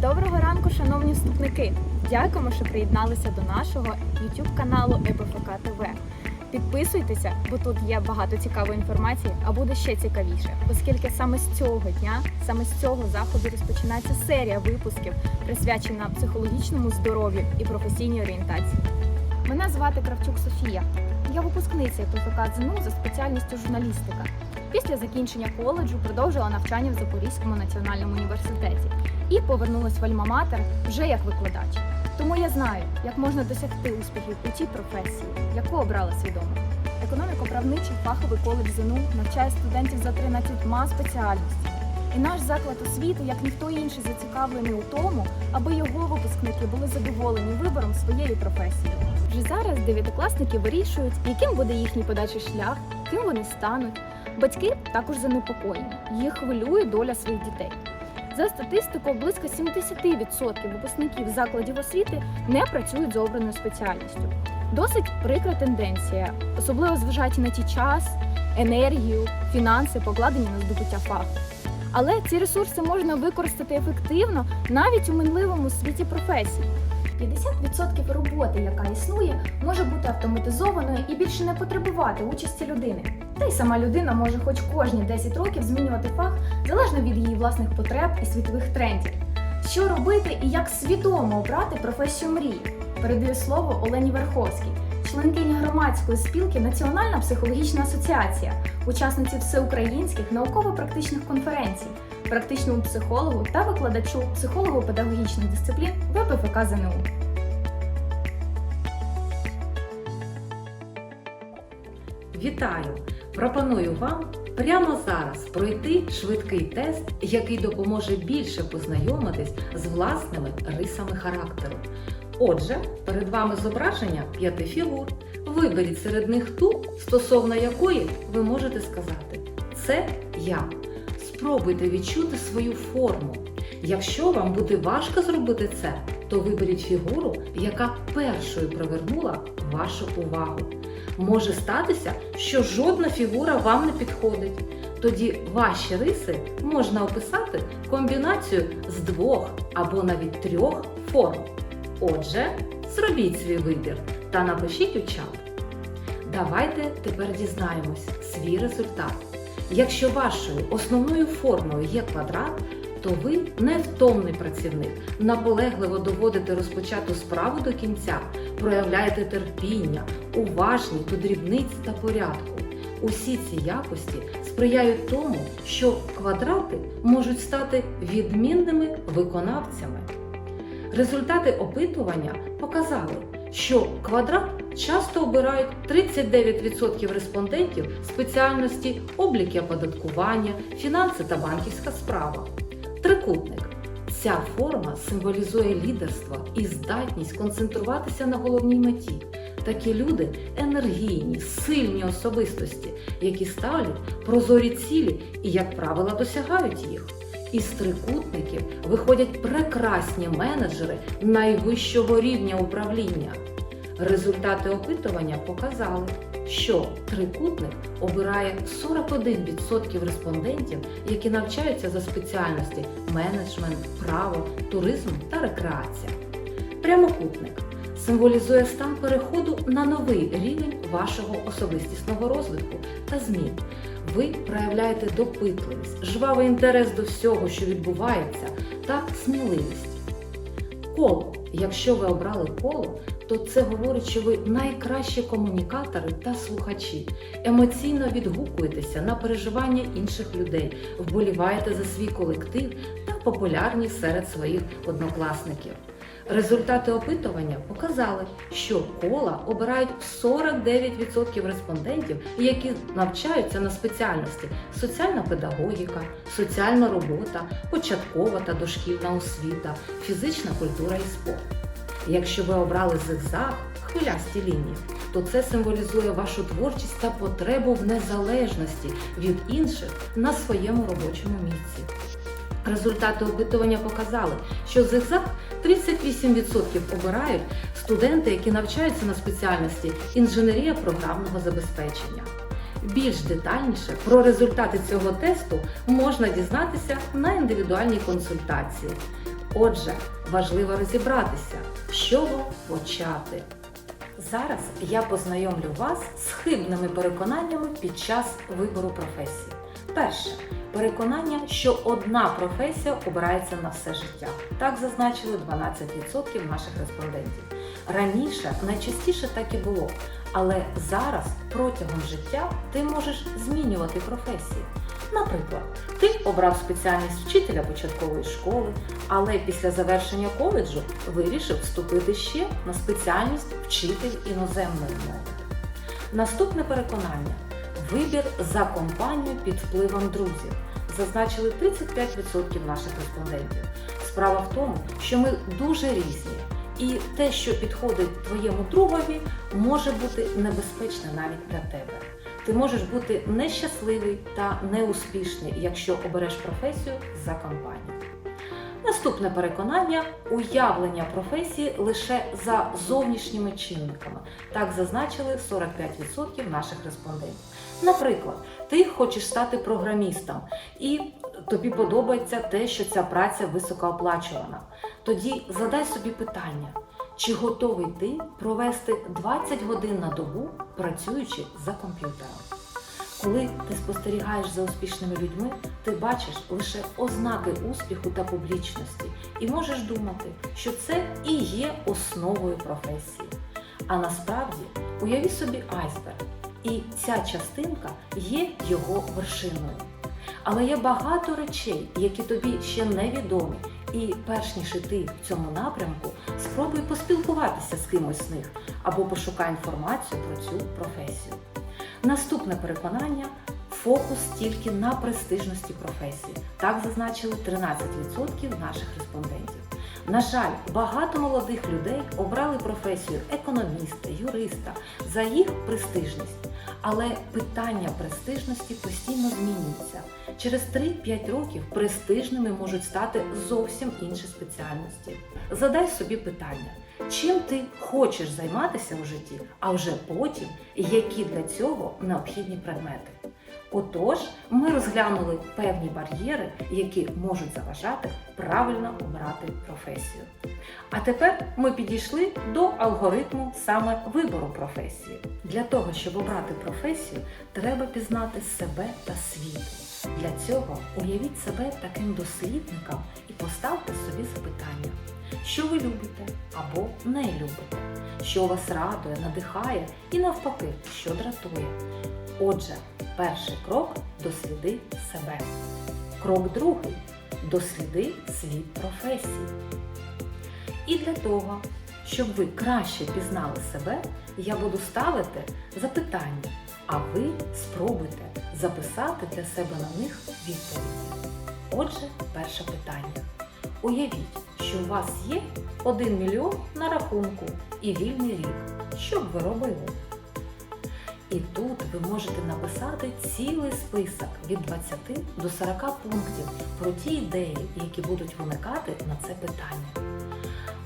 Доброго ранку, шановні вступники! Дякуємо, що приєдналися до нашого YouTube каналу ЕБФК ТВ. Підписуйтеся, бо тут є багато цікавої інформації, а буде ще цікавіше, оскільки саме з цього дня, саме з цього заходу розпочинається серія випусків, присвячена психологічному здоров'ю і професійній орієнтації. Мене звати Кравчук Софія. Я випускниця ЕПФК ЗНУ за спеціальністю журналістика. Після закінчення коледжу продовжила навчання в Запорізькому національному університеті і повернулась в Альма-Матер вже як викладач. Тому я знаю, як можна досягти успіхів у тій професії, яку обрала свідомо. Економіко-правничий фаховий коледж ЗНУ навчає студентів за 13 спеціальностей. І наш заклад освіти, як ніхто інший, зацікавлений у тому, аби його випускники були задоволені вибором своєї професії. Вже зараз дев'ятикласники вирішують, яким буде їхній подальший шлях, ким вони стануть. Батьки також занепокоєні. Їх хвилює доля своїх дітей. За статистикою, близько 70% випускників закладів освіти не працюють за обраною спеціальністю. Досить прикра тенденція, особливо зважаючи на ті час, енергію, фінанси, покладені на здобуття фаху. Але ці ресурси можна використати ефективно навіть у минливому світі професій. 50% роботи, яка існує, може бути автоматизованою і більше не потребувати участі людини. Та й сама людина може хоч кожні 10 років змінювати фах залежно від її власних потреб і світових трендів. Що робити і як свідомо обрати професію мрії? Передаю слово Олені Верховській, членкині громадської спілки Національна психологічна асоціація, учасниці всеукраїнських науково-практичних конференцій, практичному психологу та викладачу психолого-педагогічних дисциплін ВПФК ЗНУ. Вітаю! Пропоную вам прямо зараз пройти швидкий тест, який допоможе більше познайомитись з власними рисами характеру. Отже, перед вами зображення п'яти фігур. Виберіть серед них ту, стосовно якої ви можете сказати це я. Спробуйте відчути свою форму. Якщо вам буде важко зробити це, то виберіть фігуру, яка першою привернула вашу увагу. Може статися, що жодна фігура вам не підходить. Тоді ваші риси можна описати комбінацію з двох або навіть трьох форм. Отже, зробіть свій вибір та напишіть у чат. Давайте тепер дізнаємось свій результат. Якщо вашою основною формою є квадрат, то ви невтомний працівник, наполегливо доводите розпочату справу до кінця, проявляєте терпіння, уважність до дрібниць та порядку. Усі ці якості сприяють тому, що квадрати можуть стати відмінними виконавцями. Результати опитування показали, що квадрат часто обирають 39% респондентів спеціальності облік і оподаткування, фінанси та банківська справа. Трикутник. Ця форма символізує лідерство і здатність концентруватися на головній меті. Такі люди енергійні, сильні особистості, які ставлять прозорі цілі і, як правило, досягають їх. Із трикутників виходять прекрасні менеджери найвищого рівня управління. Результати опитування показали, що трикутник обирає 41% респондентів, які навчаються за спеціальності менеджмент, право, туризм та рекреація. Прямокутник символізує стан переходу на новий рівень вашого особистісного розвитку та змін. Ви проявляєте допитливість, жвавий інтерес до всього, що відбувається, та сміливість. Коло. Якщо ви обрали коло, то це говорить, що ви найкращі комунікатори та слухачі. Емоційно відгукуєтеся на переживання інших людей, вболіваєте за свій колектив та популярні серед своїх однокласників. Результати опитування показали, що кола обирають 49% респондентів, які навчаються на спеціальності соціальна педагогіка, соціальна робота, початкова та дошкільна освіта, фізична культура і спорт. Якщо ви обрали зигзаг, хвилясті лінії, то це символізує вашу творчість та потребу в незалежності від інших на своєму робочому місці. Результати опитування показали, що зигзаг 38% обирають студенти, які навчаються на спеціальності інженерія програмного забезпечення. Більш детальніше про результати цього тесту можна дізнатися на індивідуальній консультації. Отже, важливо розібратися, з чого почати. Зараз я познайомлю вас з хибними переконаннями під час вибору професії. Перше переконання, що одна професія обирається на все життя. Так зазначили 12% наших респондентів. Раніше найчастіше так і було, але зараз протягом життя ти можеш змінювати професії. Наприклад, ти обрав спеціальність вчителя початкової школи, але після завершення коледжу вирішив вступити ще на спеціальність вчитель іноземної мови. Наступне переконання вибір за компанію під впливом друзів. Зазначили 35% наших респондентів. Справа в тому, що ми дуже різні, і те, що підходить твоєму другові, може бути небезпечне навіть для тебе. Ти можеш бути нещасливий та неуспішний, якщо обереш професію за компанію. Наступне переконання уявлення професії лише за зовнішніми чинниками. Так зазначили 45% наших респондентів. Наприклад, ти хочеш стати програмістом, і тобі подобається те, що ця праця високооплачувана. Тоді задай собі питання, чи готовий ти провести 20 годин на добу, працюючи за комп'ютером. Коли ти спостерігаєш за успішними людьми, ти бачиш лише ознаки успіху та публічності і можеш думати, що це і є основою професії. А насправді уяві собі айсберг, і ця частинка є його вершиною. Але є багато речей, які тобі ще невідомі, і перш ніж іти в цьому напрямку, спробуй поспілкуватися з кимось з них або пошукай інформацію про цю професію. Наступне переконання фокус тільки на престижності професії. Так зазначили 13% наших респондентів. На жаль, багато молодих людей обрали професію економіста, юриста за їх престижність. Але питання престижності постійно змінюється. Через 3-5 років престижними можуть стати зовсім інші спеціальності. Задай собі питання, чим ти хочеш займатися у житті, а вже потім які для цього необхідні предмети. Отож, ми розглянули певні бар'єри, які можуть заважати правильно обрати професію. А тепер ми підійшли до алгоритму саме вибору професії. Для того, щоб обрати професію, треба пізнати себе та світ. Для цього уявіть себе таким дослідником і поставте собі запитання, що ви любите або не любите, що вас радує, надихає і навпаки, що дратує. Отже, перший крок досліди себе. Крок другий досліди світ професії. І для того, щоб ви краще пізнали себе, я буду ставити запитання, а ви спробуйте записати для себе на них відповіді. Отже, перше питання. Уявіть, що у вас є 1 мільйон на рахунку і вільний рік. Що б ви робили? І тут ви можете написати цілий список від 20 до 40 пунктів про ті ідеї, які будуть виникати на це питання.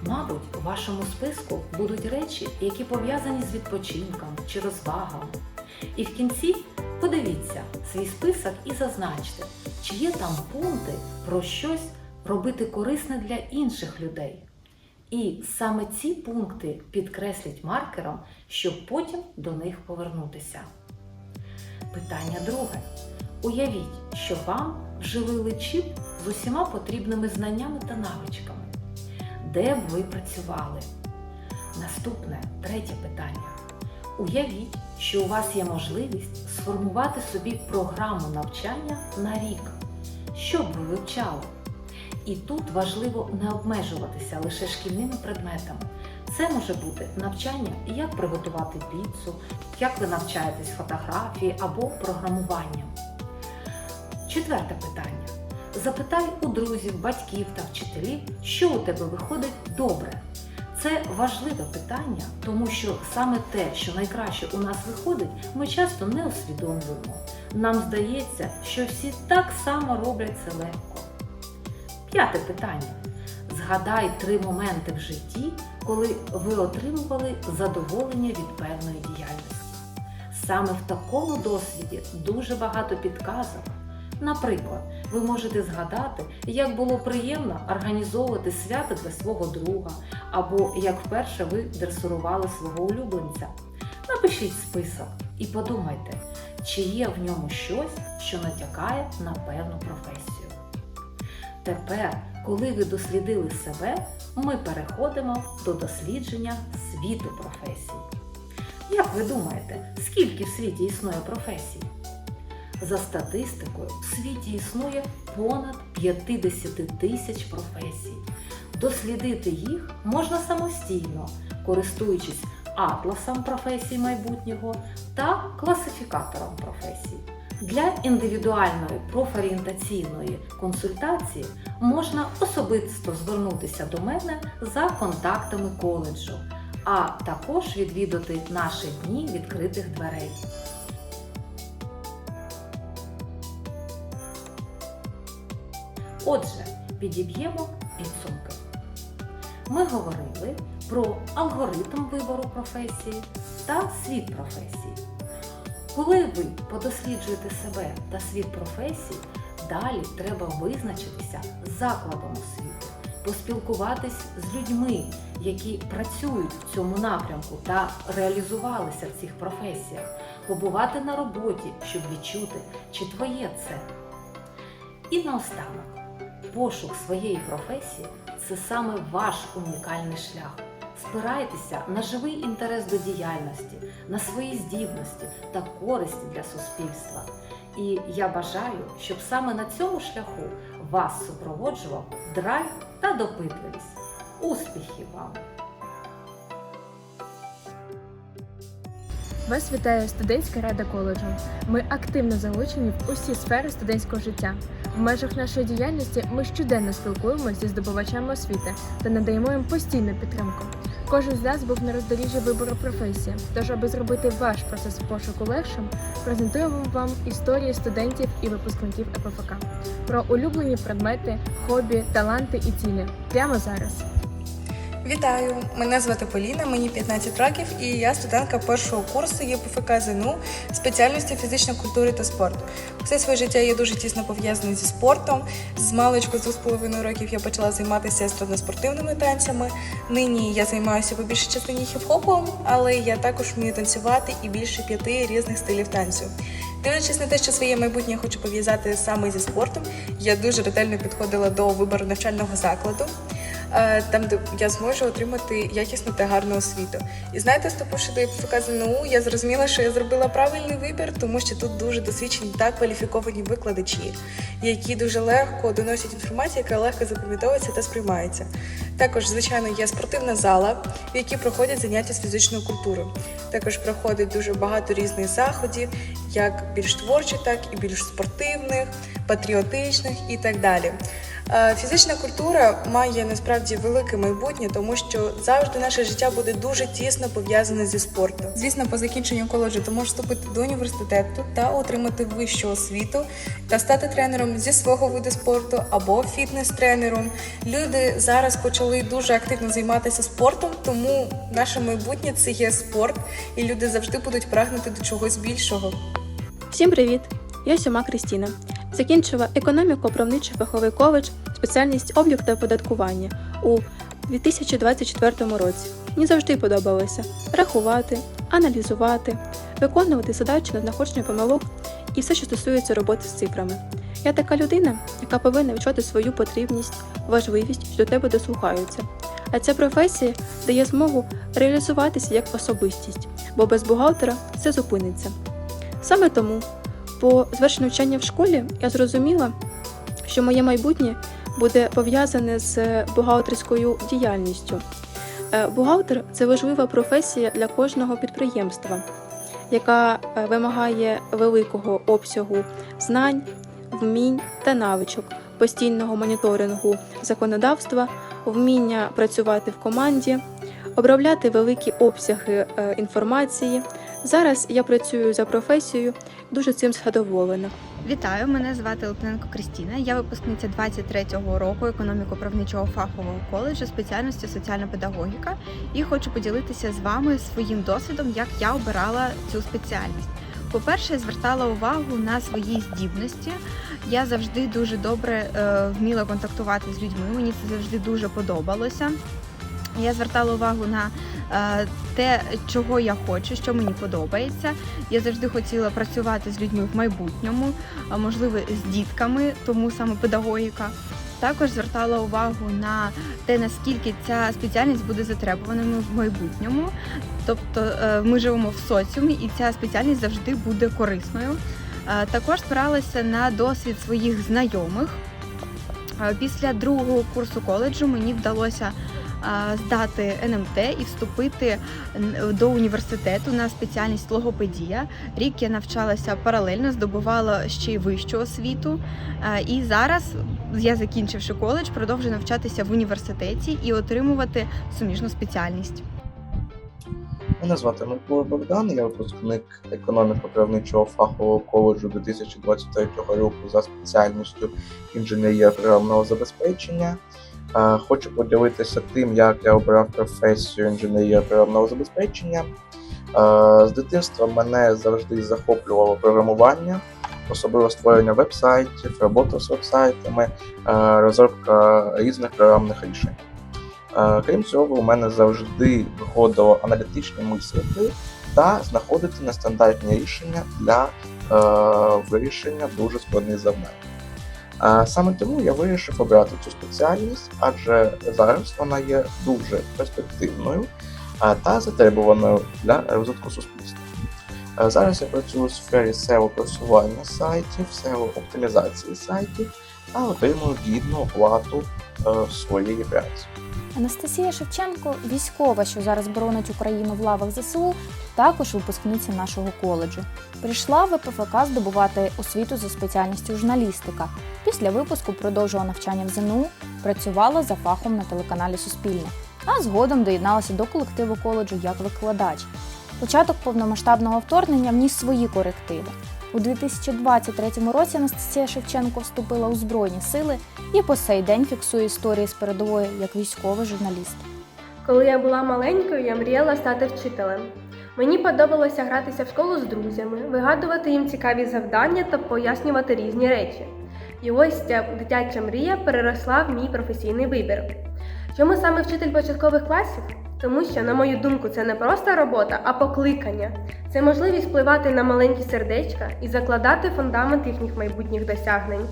Мабуть, у вашому списку будуть речі, які пов'язані з відпочинком чи розвагами. І в кінці подивіться свій список і зазначте, чи є там пункти про щось робити корисне для інших людей. І саме ці пункти підкреслять маркером, щоб потім до них повернутися. Питання друге. Уявіть, що вам вживили чіп з усіма потрібними знаннями та навичками. Де б ви працювали? Наступне третє питання. Уявіть, що у вас є можливість сформувати собі програму навчання на рік. Що б ви вивчали? І тут важливо не обмежуватися лише шкільними предметами. Це може бути навчання, як приготувати піцу, як ви навчаєтесь фотографії або програмуванням. Четверте питання. Запитай у друзів, батьків та вчителів, що у тебе виходить добре. Це важливе питання, тому що саме те, що найкраще у нас виходить, ми часто не усвідомлюємо. Нам здається, що всі так само роблять це легко. П'яте питання. Згадай три моменти в житті, коли ви отримували задоволення від певної діяльності. Саме в такому досвіді дуже багато підказок. Наприклад, ви можете згадати, як було приємно організовувати свято для свого друга, або як вперше ви дресурували свого улюбленця. Напишіть список і подумайте, чи є в ньому щось, що натякає на певну професію. Тепер, коли ви дослідили себе, ми переходимо до дослідження світу професій. Як ви думаєте, скільки в світі існує професій? За статистикою, в світі існує понад 50 тисяч професій. Дослідити їх можна самостійно, користуючись атласом професій майбутнього та класифікатором професій. Для індивідуальної профорієнтаційної консультації можна особисто звернутися до мене за контактами коледжу, а також відвідати наші дні відкритих дверей. Отже, підіб'ємо підсумки. Ми говорили про алгоритм вибору професії та світ професій. Коли ви подосліджуєте себе та світ професій, далі треба визначитися з закладом освіти, поспілкуватись з людьми, які працюють в цьому напрямку та реалізувалися в цих професіях, побувати на роботі, щоб відчути, чи твоє це. І наостанок, пошук своєї професії це саме ваш унікальний шлях. Спирайтеся на живий інтерес до діяльності, на свої здібності та користі для суспільства. І я бажаю, щоб саме на цьому шляху вас супроводжував драйв та допитливість. Успіхів вам! Вас вітає студентська рада коледжу. Ми активно залучені в усі сфери студентського життя. В межах нашої діяльності ми щоденно спілкуємося зі здобувачами освіти та надаємо їм постійну підтримку. Кожен з нас був на роздоріжжі вибору професії. Тож, аби зробити ваш процес пошуку легшим, презентуємо вам історії студентів і випускників ЕПФК про улюблені предмети, хобі, таланти і цілі прямо зараз. Вітаю! Мене звати Поліна, мені 15 років, і я студентка першого курсу ЄПФК ЗНУ спеціальності фізичної культури та спорту. Все своє життя я дуже тісно пов'язана зі спортом. З маличку з 2,5 років я почала займатися естрадно-спортивними танцями. Нині я займаюся по більшій частині хіп-хопом, але я також вмію танцювати і більше п'яти різних стилів танцю. Дивлячись на те, що своє майбутнє хочу пов'язати саме зі спортом, я дуже ретельно підходила до вибору навчального закладу. Е, там, де я зможу отримати якісну та гарну освіту. І знаєте, вступивши до ІПФК ЗНУ, я зрозуміла, що я зробила правильний вибір, тому що тут дуже досвідчені та кваліфіковані викладачі, які дуже легко доносять інформацію, яка легко запам'ятовується та сприймається. Також, звичайно, є спортивна зала, в якій проходять заняття з фізичною культурою. Також проходить дуже багато різних заходів, як більш творчих, так і більш спортивних, патріотичних і так далі. Е, Фізична культура має насправді велике майбутнє, тому що завжди наше життя буде дуже тісно пов'язане зі спортом. Звісно, по закінченню коледжу ти можеш вступити до університету та отримати вищу освіту та стати тренером зі свого виду спорту або фітнес-тренером. Люди зараз почали дуже активно займатися спортом, тому наше майбутнє це є спорт, і люди завжди будуть прагнути до чогось більшого. Всім привіт! Я Сьома Крістіна. Закінчила економіко-правничий фаховий коледж, спеціальність облік та оподаткування у 2024 році. Мені завжди подобалося рахувати, аналізувати, виконувати задачі на знаходження помилок і все, що стосується роботи з цифрами. Я така людина, яка повинна відчути свою потрібність, важливість, що до тебе дослухаються. А ця професія дає змогу реалізуватися як особистість, бо без бухгалтера все зупиниться. Саме тому по завершенню навчання в школі я зрозуміла, що моє майбутнє буде пов'язане з бухгалтерською діяльністю. Е, Бухгалтер це важлива професія для кожного підприємства, яка е, вимагає великого обсягу знань, вмінь та навичок, постійного моніторингу законодавства, вміння працювати в команді, обробляти великі обсяги е, інформації. Зараз я працюю за професією, дуже цим задоволена. Вітаю, мене звати Липненко Крістіна. Я випускниця 23-го року економіко-правничого фахового коледжу спеціальності соціальна педагогіка і хочу поділитися з вами своїм досвідом, як я обирала цю спеціальність. По-перше, звертала увагу на свої здібності. Я завжди дуже добре е, вміла контактувати з людьми. Мені це завжди дуже подобалося. Я звертала увагу на е, те, чого я хочу, що мені подобається. Я завжди хотіла працювати з людьми в майбутньому, можливо з дітками, тому саме педагогіка. Також звертала увагу на те, наскільки ця спеціальність буде затребуваною в майбутньому. Тобто е, ми живемо в соціумі, і ця спеціальність завжди буде корисною. Е, Також спиралася на досвід своїх знайомих. Після другого курсу коледжу мені вдалося здати НМТ і вступити до університету на спеціальність логопедія. Рік я навчалася паралельно, здобувала ще й вищу освіту. І зараз я, закінчивши коледж, продовжую навчатися в університеті і отримувати суміжну спеціальність. Мене звати Микола Богдан, я випускник економіко-правничого фахового коледжу 2023 року за спеціальністю інженерія програмного забезпечення. Е, Хочу поділитися тим, як я обрав професію інженерія програмного забезпечення. Е, З дитинства мене завжди захоплювало програмування, особливо створення веб-сайтів, робота з веб-сайтами, е, розробка різних програмних рішень. Крім цього, у мене завжди виходило аналітично мислити та знаходити нестандартні рішення для вирішення дуже складних завдань. Саме тому я вирішив обрати цю спеціальність, адже зараз вона є дуже перспективною та затребуваною для розвитку суспільства. Зараз я працюю у сфері SEO просування сайтів, SEO оптимізації сайтів та отримую гідну оплату е, своєї праці. Анастасія Шевченко, військова, що зараз боронить Україну в лавах ЗСУ, також випускниця нашого коледжу. Прийшла в ПФК здобувати освіту за спеціальністю журналістика. Після випуску продовжила навчання в ЗНУ, працювала за фахом на телеканалі Суспільне, а згодом доєдналася до колективу коледжу як викладач. Початок повномасштабного вторгнення вніс свої корективи. У 2023 році Анастасія Шевченко вступила у Збройні сили і по сей день фіксує історії з передової як військовий журналіст. Коли я була маленькою, я мріяла стати вчителем. Мені подобалося гратися в школу з друзями, вигадувати їм цікаві завдання та пояснювати різні речі. І ось ця дитяча мрія переросла в мій професійний вибір. Чому саме вчитель початкових класів? Тому що, на мою думку, це не просто робота, а покликання. Це можливість впливати на маленькі сердечка і закладати фундамент їхніх майбутніх досягнень.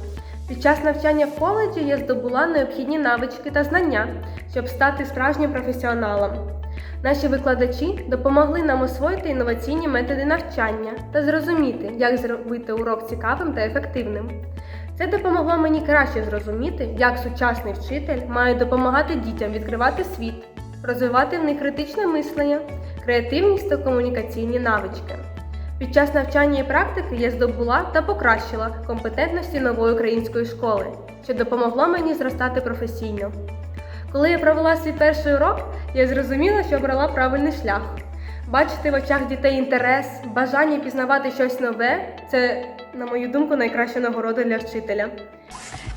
Під час навчання в коледжі я здобула необхідні навички та знання, щоб стати справжнім професіоналом. Наші викладачі допомогли нам освоїти інноваційні методи навчання та зрозуміти, як зробити урок цікавим та ефективним. Це допомогло мені краще зрозуміти, як сучасний вчитель має допомагати дітям відкривати світ, розвивати в них критичне мислення, креативність та комунікаційні навички. Під час навчання і практики я здобула та покращила компетентності нової української школи, що допомогло мені зростати професійно. Коли я провела свій перший урок, я зрозуміла, що обрала правильний шлях. Бачити в очах дітей інтерес, бажання пізнавати щось нове це, на мою думку, найкраща нагорода для вчителя.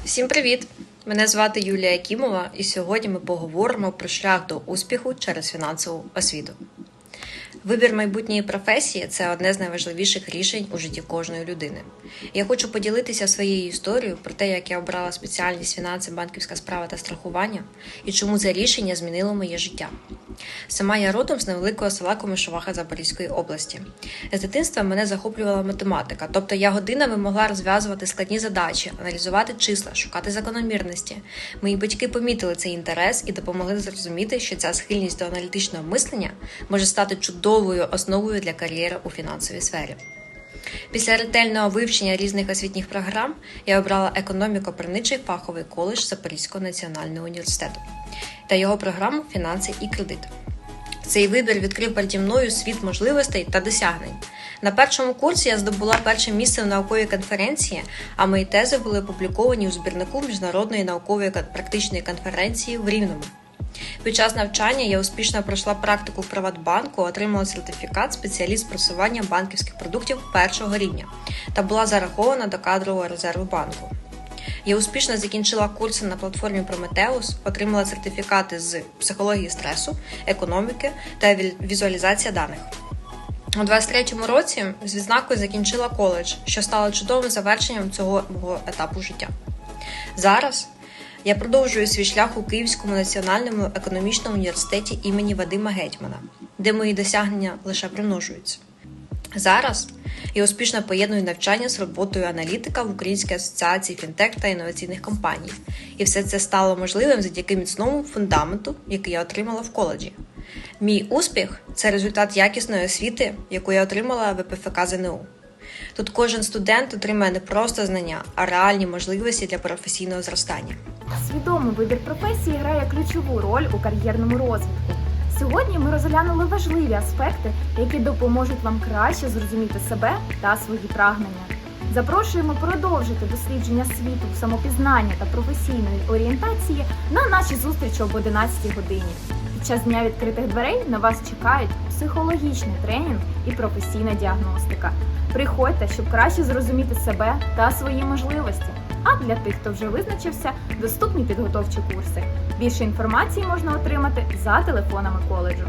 Всім привіт! Мене звати Юлія Якімова, і сьогодні ми поговоримо про шлях до успіху через фінансову освіту. Вибір майбутньої професії це одне з найважливіших рішень у житті кожної людини. Я хочу поділитися своєю історією про те, як я обрала спеціальність фінанси, банківська справа та страхування, і чому це рішення змінило моє життя. Сама я родом з невеликого села Комишуваха Запорізької області. З дитинства мене захоплювала математика, тобто я годинами могла розв'язувати складні задачі, аналізувати числа, шукати закономірності. Мої батьки помітили цей інтерес і допомогли зрозуміти, що ця схильність до аналітичного мислення може стати чудовою основою для кар'єри у фінансовій сфері. Після ретельного вивчення різних освітніх програм я обрала економіко-правничий фаховий коледж Запорізького національного університету та його програму Фінанси і кредит. Цей вибір відкрив переді мною світ можливостей та досягнень. На першому курсі я здобула перше місце в науковій конференції, а мої тези були опубліковані у збірнику міжнародної наукової практичної конференції в Рівному. Під час навчання я успішно пройшла практику в Приватбанку, отримала сертифікат спеціаліст просування банківських продуктів першого рівня та була зарахована до кадрового резерву банку. Я успішно закінчила курси на платформі Prometheus, отримала сертифікати з психології стресу, економіки та ві- візуалізація даних. У 23-му році з відзнакою закінчила коледж, що стало чудовим завершенням цього мого етапу життя. Зараз я продовжую свій шлях у Київському національному економічному університеті імені Вадима Гетьмана, де мої досягнення лише примножуються. Зараз я успішно поєдную навчання з роботою аналітика в Українській асоціації фінтех та інноваційних компаній. І все це стало можливим завдяки міцному фундаменту, який я отримала в коледжі. Мій успіх це результат якісної освіти, яку я отримала в ПФК ЗНУ. Тут кожен студент отримає не просто знання, а реальні можливості для професійного зростання. Свідомий вибір професії грає ключову роль у кар'єрному розвитку. Сьогодні ми розглянули важливі аспекти, які допоможуть вам краще зрозуміти себе та свої прагнення. Запрошуємо продовжити дослідження світу самопізнання та професійної орієнтації на нашій зустрічі об 11 годині. Під час дня відкритих дверей на вас чекають психологічний тренінг і професійна діагностика. Приходьте, щоб краще зрозуміти себе та свої можливості. А для тих, хто вже визначився, доступні підготовчі курси. Більше інформації можна отримати за телефонами коледжу.